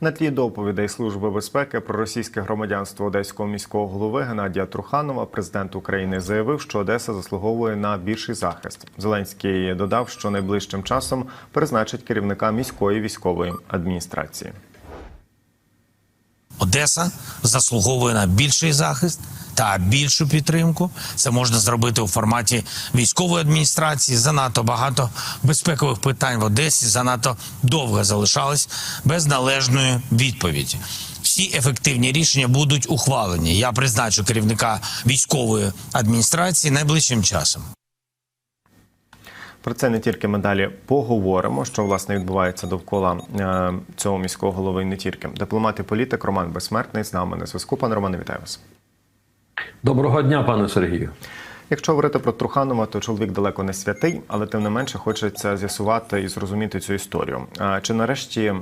На тлі доповідей Служби безпеки про російське громадянство одеського міського голови Геннадія Труханова президент України заявив, що Одеса заслуговує на більший захист. Зеленський додав, що найближчим часом призначить керівника міської військової адміністрації. Одеса заслуговує на більший захист та більшу підтримку. Це можна зробити у форматі військової адміністрації. Занадто багато безпекових питань в Одесі занадто довго залишались без належної відповіді. Всі ефективні рішення будуть ухвалені. Я призначу керівника військової адміністрації найближчим часом. Про це не тільки ми далі поговоримо, що власне відбувається довкола е, цього міського голови. і Не тільки дипломат і політик Роман Безсмертний з нами на зв'язку. Пане Романе, вітаю вас. Доброго дня, пане Сергію. Якщо говорити про Труханова, то чоловік далеко не святий, але тим не менше хочеться з'ясувати і зрозуміти цю історію. Чи нарешті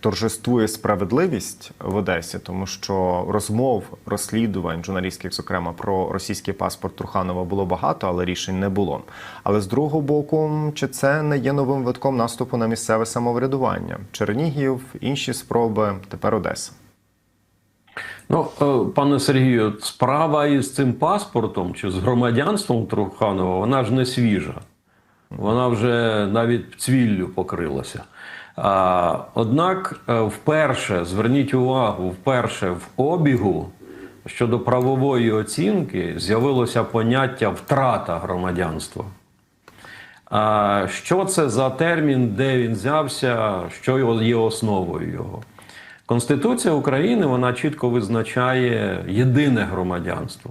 торжествує справедливість в Одесі, тому що розмов, розслідувань журналістських, зокрема про російський паспорт Труханова, було багато, але рішень не було. Але з другого боку, чи це не є новим витком наступу на місцеве самоврядування? Чернігів, інші спроби, тепер Одеса. Ну, е, пане Сергію, справа із цим паспортом чи з громадянством Труханова, вона ж не свіжа. Вона вже навіть цвіллю покрилася. Однак, е, вперше, зверніть увагу, вперше в обігу щодо правової оцінки з'явилося поняття втрата громадянства. Що це за термін, де він взявся, що є основою його? Конституція України вона чітко визначає єдине громадянство.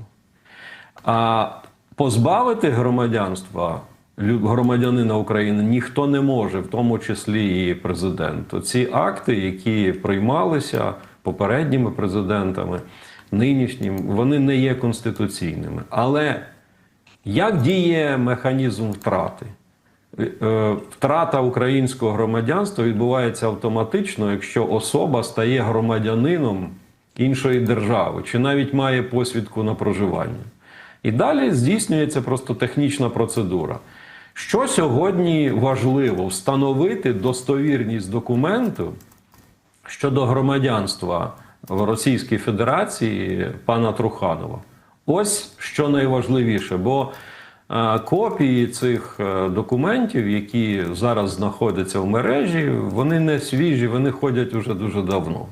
А позбавити громадянства громадянина України ніхто не може, в тому числі і президент. Ці акти, які приймалися попередніми президентами, нинішнім, вони не є конституційними. Але як діє механізм втрати? Е, Втрата українського громадянства відбувається автоматично, якщо особа стає громадянином іншої держави, чи навіть має посвідку на проживання. І далі здійснюється просто технічна процедура. Що сьогодні важливо встановити достовірність документу щодо громадянства в Російській Федерації пана Труханова. Ось що найважливіше, бо копії цих е, документів, які зараз знаходяться в мережі, вони не свіжі, вони ходять уже дуже давно.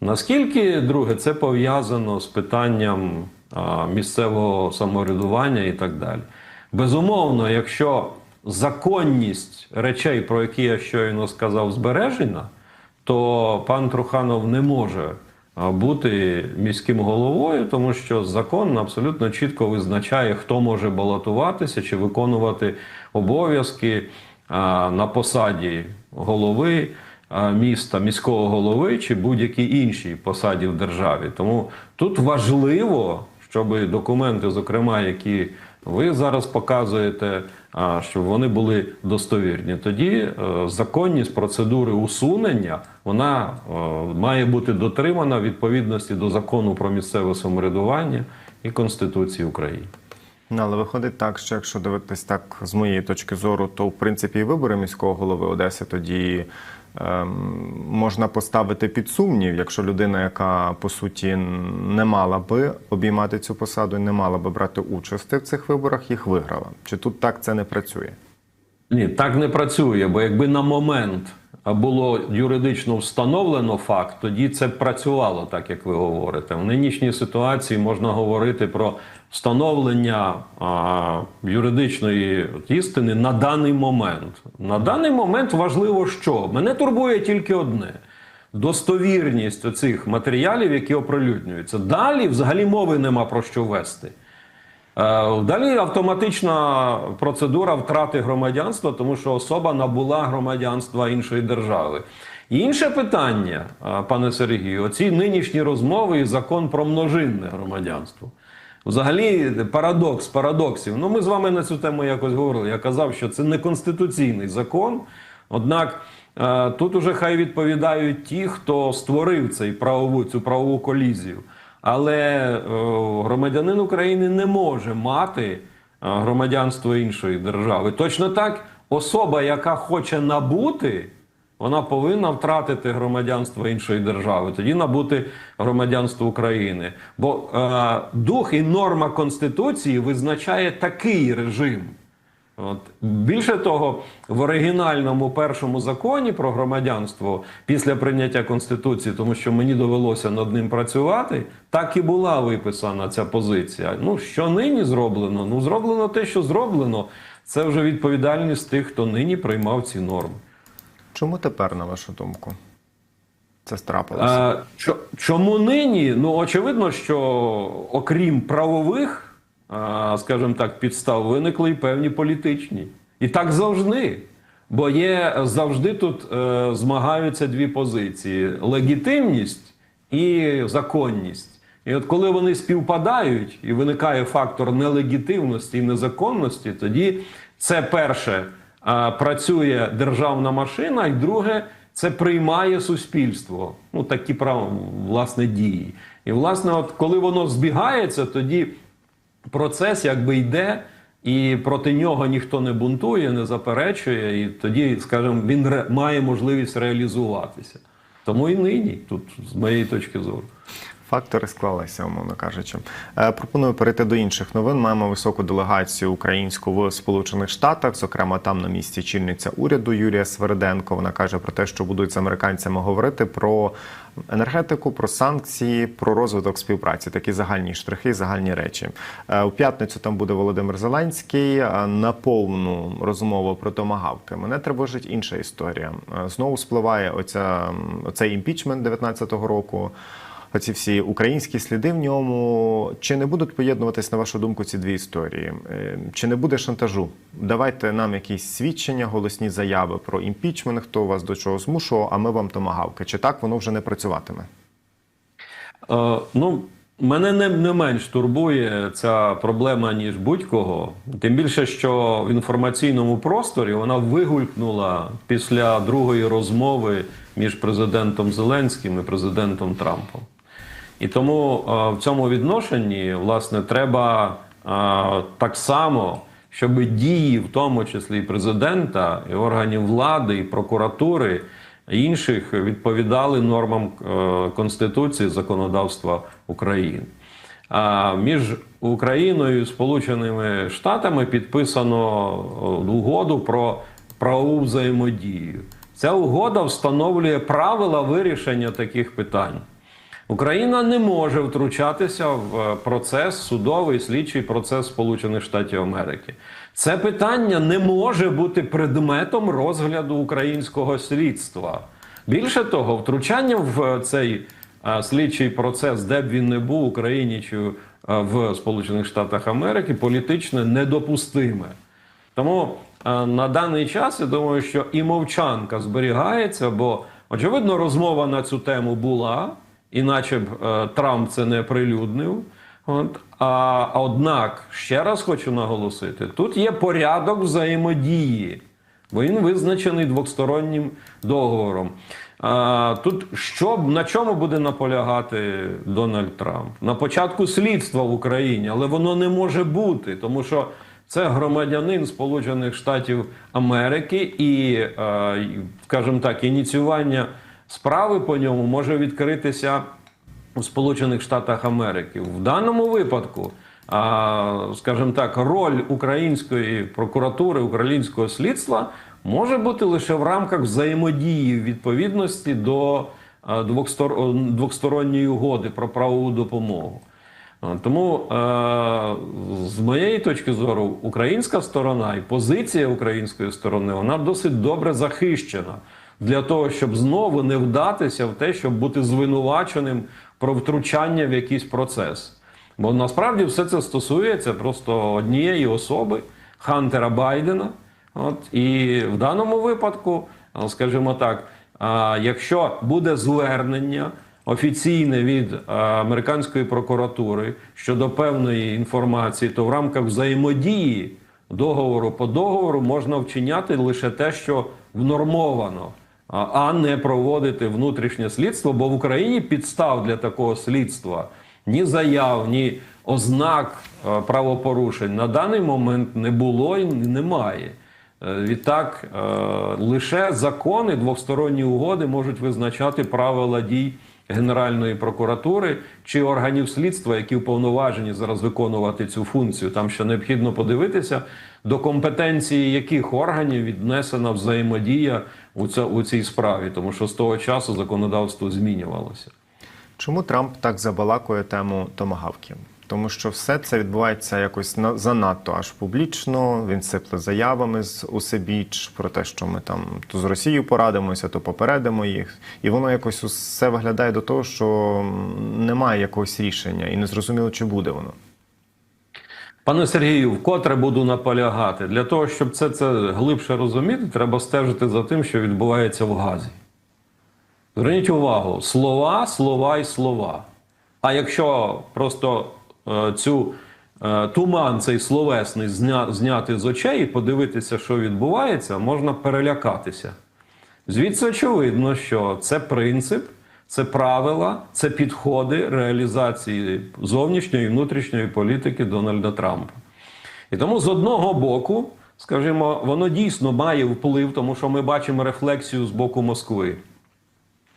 Наскільки, друге, це пов'язано з питанням місцевого самоврядування і так далі? Безумовно, якщо законність речей, про які я щойно сказав, збережена, то пан Труханов не може бути міським головою, тому що закон абсолютно чітко визначає, хто може балотуватися чи виконувати обов'язки на посаді голови міста, міського голови чи будь-якій іншій посаді в державі. Тому тут важливо, щоб документи, зокрема, які ви зараз показуєте, а, щоб вони були достовірні. Тоді е, законність процедури усунення вона е, має бути дотримана відповідності до закону про місцеве самоврядування і Конституції України. Ну, але виходить так, що якщо дивитись так з моєї точки зору, то в принципі і вибори міського голови Одеси тоді можна поставити під сумнів, якщо людина, яка по суті не мала би обіймати цю посаду не мала би брати участі в цих виборах, їх виграла. Чи тут так це не працює? Ні, так не працює, бо якби на момент було юридично встановлено факт, тоді це працювало, так як ви говорите. В нинішній ситуації можна говорити про встановлення а, юридичної істини на даний момент. На даний момент важливо, що мене турбує тільки одне. Достовірність оцих матеріалів, які оприлюднюються. Далі взагалі мови нема про що вести. Е, Далі автоматична процедура втрати громадянства, тому що особа набула громадянства іншої держави. Інше питання, е, пане Сергію, оці нинішні розмови і закон про множинне громадянство. Взагалі, парадокс парадоксів. Ну, ми з вами на цю тему якось говорили. Я казав, що це не конституційний закон. Однак е, тут уже хай відповідають ті, хто створив цей правову, цю правову колізію. Але е, громадянин України не може мати е, громадянство іншої держави. Точно так, особа, яка хоче набути Вона повинна втратити громадянство іншої держави, тоді набути громадянство України. Бо е, дух і норма Конституції визначає такий режим. От. Більше того, в оригінальному першому законі про громадянство після прийняття Конституції, тому що мені довелося над ним працювати, так і була виписана ця позиція. Ну, що нині зроблено? Ну, зроблено те, що зроблено. Це вже відповідальність тих, хто нині приймав ці норми. Чому тепер, на вашу думку, це страпилося? Е, чому нині? Ну, очевидно, що окрім правових, скажімо так, підстав, виникли і певні політичні. І так завжди. Бо є завжди тут е, змагаються дві позиції: легітимність і законність. І от коли вони співпадають і виникає фактор нелегітимності і незаконності, тоді це перше а, працює державна машина, і друге це приймає суспільство. Ну такі прав, власне дії. І власне, от коли воно збігається, тоді процес якби йде, і проти нього ніхто не бунтує, не заперечує, і тоді, скажімо, він ре- має можливість реалізуватися. Тому і нині, тут з моєї точки зору. Фактори склалися, умовно кажучи. Е, Пропоную перейти до інших новин. Маємо високу делегацію українську в Сполучених Штатах. Зокрема, там на місці чільниця уряду Юрія Свериденко. Вона каже про те, що будуть з американцями говорити про енергетику, про санкції, про розвиток співпраці. Такі загальні штрихи, загальні речі. Е, У п'ятницю там буде Володимир Зеленський е, на повну розмову про томагавки. Мене тривожить інша історія. Е, Знову спливає оця оцей імпічмент 19-го року. Оці всі українські сліди в ньому. Чи не будуть поєднуватись, на вашу думку, ці дві історії? Е, Чи не буде шантажу? Давайте нам якісь свідчення, голосні заяви про імпічмент, хто вас до чого змушував, а ми вам томагавки. Чи так воно вже не працюватиме? Е, ну, мене не, не менш турбує ця проблема, ніж будь-кого. Тим більше, що в інформаційному просторі вона вигулькнула після другої розмови між президентом Зеленським і президентом Трампом. І тому е, в цьому відношенні, власне, треба е, так само, щоб дії, в тому числі і президента, і органів влади, і прокуратури, і інших відповідали нормам е, Конституції законодавства України. Між Україною і Сполученими Штатами підписано угоду про правову взаємодію. Ця угода встановлює правила вирішення таких питань. Україна не може втручатися в е, процес судовий слідчий процес Сполучених Штатів Америки. Це питання не може бути предметом розгляду українського слідства. Більше того, втручання в цей е, слідчий процес, де б він не був в Україні чи е, в Сполучених Штатах Америки, політично недопустиме. Тому е, на даний час я думаю, що і мовчанка зберігається, бо очевидно розмова на цю тему була, іначе б е, Трамп це не прилюднив. От. А однак, ще раз хочу наголосити: тут є порядок взаємодії, бо він визначений двостороннім договором. А, тут що, на чому буде наполягати Дональд Трамп? На початку слідства в Україні, але воно не може бути, тому що це громадянин Сполучених Штатів Америки, і, е, скажімо так, ініціювання справи по ньому може відкритися у Сполучених Штатах Америки. В даному випадку, скажімо так, роль української прокуратури, українського слідства може бути лише в рамках взаємодії відповідності до двосторонньої угоди про правову допомогу. Тому, з моєї точки зору, українська сторона і позиція української сторони вона досить добре захищена для того, щоб знову не вдатися в те, щоб бути звинуваченим про втручання в якийсь процес. Бо насправді все це стосується просто однієї особи Хантера Байдена. От і в даному випадку, скажімо так, якщо буде звернення офіційне від американської прокуратури щодо певної інформації, то в рамках взаємодії договору по договору можна вчиняти лише те, що внормовано, а- не проводити внутрішнє слідство, бо в Україні підстав для такого слідства ні заяв, ні ознак е, правопорушень на даний момент не було і немає. Е, Відтак, е, лише закони, двосторонні угоди можуть визначати правила дій Генеральної прокуратури чи органів слідства, які вповноважені зараз виконувати цю функцію. Там ще необхідно подивитися, до компетенції яких органів віднесена взаємодія у, ця- у цій справі, тому що з того часу законодавство змінювалося. Чому Трамп так забалакує тему томагавків? Тому що все це відбувається якось на- занадто аж публічно. Він сипле заявами з усебіч про те, що ми там то з Росією порадимося, то попередимо їх. І воно якось усе виглядає до того, що немає якогось рішення, і не зрозуміло, чи буде воно. Пане Сергію, вкотре буду наполягати. Для того, щоб це, це глибше розуміти, треба стежити за тим, що відбувається в Газі. Зверніть увагу: слова, слова і слова. А якщо просто цю е, туман, цей словесний, зняти з очей і подивитися, що відбувається, можна перелякатися. Звідси очевидно, що це принцип, це правила, це підходи реалізації зовнішньої і внутрішньої політики Дональда Трампа. І тому з одного боку, скажімо, воно дійсно має вплив, тому що ми бачимо рефлексію з боку Москви.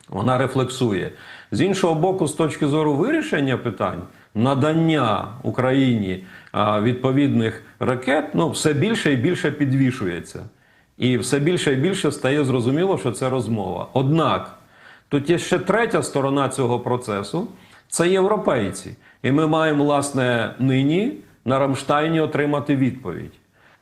Вона рефлексує. З іншого боку, з точки зору вирішення питань, надання Україні відповідних ракет, ну, все більше і більше підвішується. І все більше і більше стає зрозуміло, що це розмова. Однак, тут є ще третя сторона цього процесу це європейці. І ми маємо, власне, нині на Рамштайні отримати відповідь.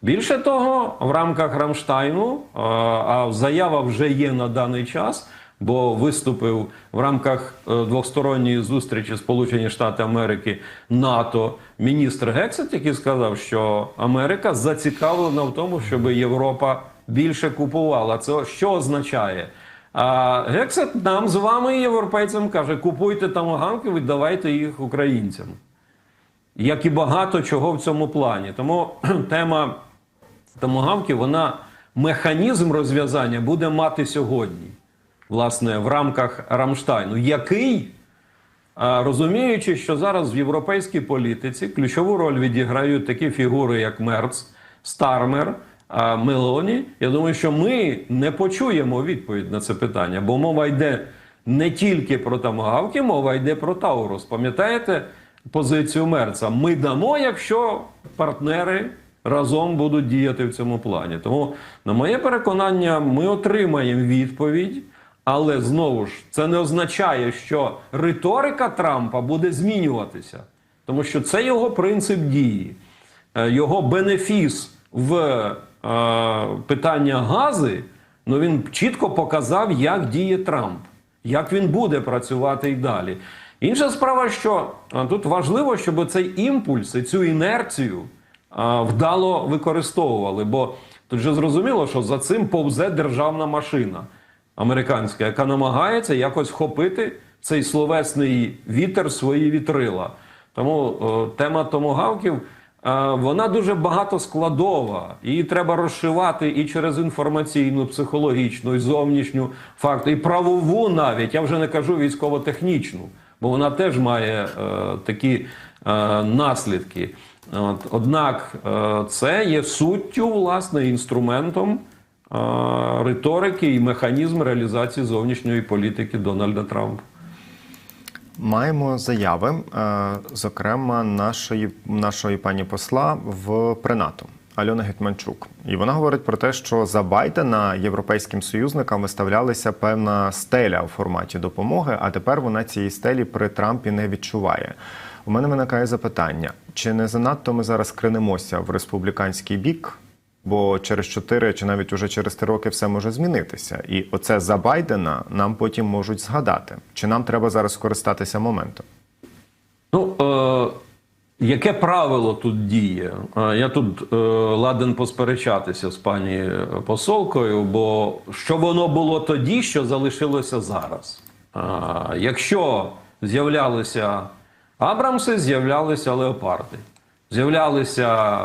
Більше того, в рамках Рамштайну, а, заява вже є на даний час, бо виступив в рамках е, двосторонньої зустрічі Сполучені Штати Америки НАТО міністр Гексет, який сказав, що Америка зацікавлена в тому, щоб Європа більше купувала. Це що означає? А Гексет нам з вами, європейцям, каже: купуйте тамаганки, віддавайте їх українцям як і багато чого в цьому плані. Тому тема томогавків, вона механізм розв'язання буде мати сьогодні, власне, в рамках Рамштайну, який, розуміючи, що зараз в європейській політиці ключову роль відіграють такі фігури, як Мерц, Стармер. Мелоні, я думаю, що ми не почуємо відповідь на це питання, бо мова йде не тільки про тамагавки, мова йде про Таурус. Пам'ятаєте позицію Мерца? Ми дамо, якщо партнери разом будуть діяти в цьому плані. Тому, на моє переконання, ми отримаємо відповідь. Але знову ж це не означає, що риторика Трампа буде змінюватися, тому що це його принцип дії, Е, його бенефіс в е, питання гази. Ну він чітко показав, як діє Трамп, як він буде працювати і далі. Інша справа, що тут важливо, щоб цей імпульс і цю інерцію а, вдало використовували. Бо тут же зрозуміло, що за цим повзе державна машина американська, яка намагається якось вхопити цей словесний вітер свої вітрила. Тому е, тема томогавків. е, Вона дуже багатоскладова, її треба розшивати і через інформаційну, психологічну, і зовнішню факту, і правову навіть. Я вже не кажу військово-технічну, бо вона теж має е, такі е, наслідки. От, однак е, це є суттю, власне, інструментом риторики і механізм реалізації зовнішньої політики Дональда Трампа. Маємо заяви, е, зокрема, нашої, нашої пані посла в Пренато Альона Гетманчук. І вона говорить про те, що за Байдена європейським союзникам виставлялася певна стеля у форматі допомоги, а тепер вона цієї стелі при Трампі не відчуває. У мене виникає запитання: чи не занадто ми зараз кренемося в республіканський бік? Бо через 4 чи навіть уже через 3 роки все може змінитися. І оце за Байдена нам потім можуть згадати. Чи нам треба зараз скористатися моментом? Ну, е, яке правило тут діє? Е, я тут е, ладен посперечатися з пані посолкою, бо що воно було тоді, що залишилося зараз? Е, якщо з'являлися Абрамси, з'являлися леопарди, з'являлися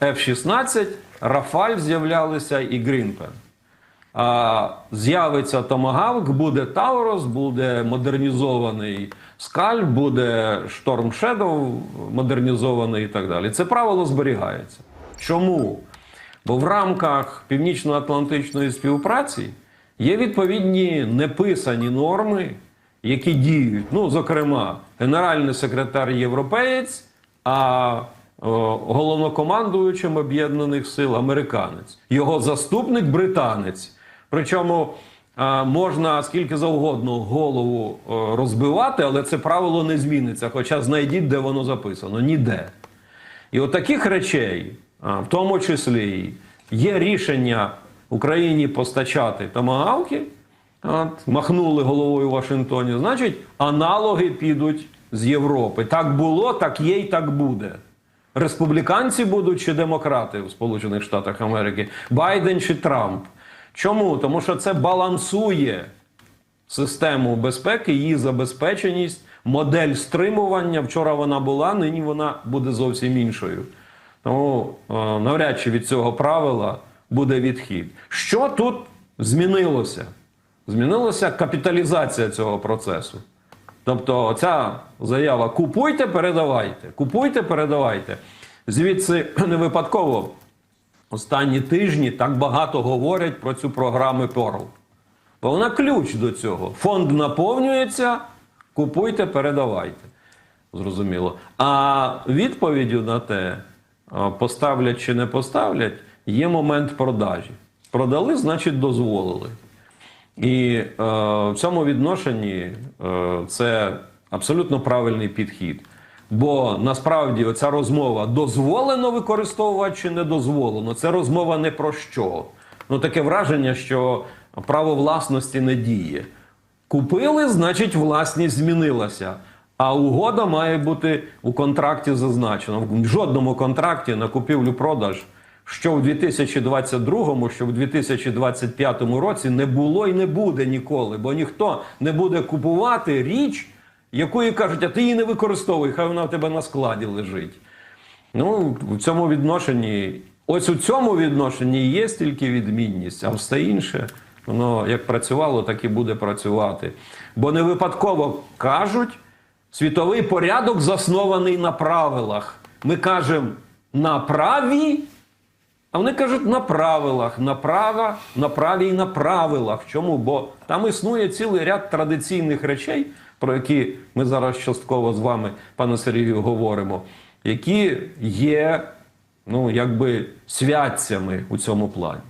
F-16, Рафаль з'являлися і Грінпен. А з'явиться Томагавк, буде Таурос, буде модернізований Скаль, буде Шторм Шедоу модернізований і так далі. Це правило зберігається. Чому? Бо в рамках північно-атлантичної співпраці є відповідні неписані норми, які діють. Ну, зокрема, генеральний секретар європеєць, а головнокомандуючим Об'єднаних сил американець, його заступник британець. Причому можна скільки завгодно голову розбивати, але це правило не зміниться. Хоча знайдіть, де воно записано. Ніде. І от таких речей, в тому числі, є рішення Україні постачати томагавки, от, махнули головою в Вашингтоні, значить, аналоги підуть з Європи. Так було, так є і так буде. Республіканці будуть чи демократи в Сполучених Штатах Америки, Байден чи Трамп. Чому? Тому що це балансує систему безпеки, її забезпеченість, модель стримування. Вчора вона була, нині вона буде зовсім іншою. Тому е, навряд чи від цього правила буде відхід. Що тут змінилося? Змінилася капіталізація цього процесу. Тобто, ця заява купуйте, передавайте, купуйте, передавайте. Звідси не випадково останні тижні так багато говорять про цю програму Pearl. Бо вона ключ до цього. Фонд наповнюється, купуйте, передавайте. Зрозуміло. А відповіддю на те, поставлять чи не поставлять, є момент продажі. Продали, значить, дозволили. І е, в цьому відношенні е, це абсолютно правильний підхід. Бо насправді оця розмова дозволено використовувати чи не дозволено. Це розмова не про що. Ну таке враження, що право власності не діє. Купили, значить, власність змінилася. А угода має бути у контракті зазначена. В жодному контракті на купівлю-продаж, що в 2022, що в 2025 році не було і не буде ніколи, бо ніхто не буде купувати річ, якої кажуть, а ти її не використовуй, хай вона в тебе на складі лежить. Ну, в цьому відношенні, ось у цьому відношенні є стільки відмінність, а все інше, воно як працювало, так і буде працювати. Бо не випадково кажуть, світовий порядок заснований на правилах. Ми кажемо на праві, а вони кажуть на правилах, на права, і на правилах. Чому? Бо там існує цілий ряд традиційних речей, про які ми зараз частково з вами, пане Сергію, говоримо, які є ну, якби святцями у цьому плані.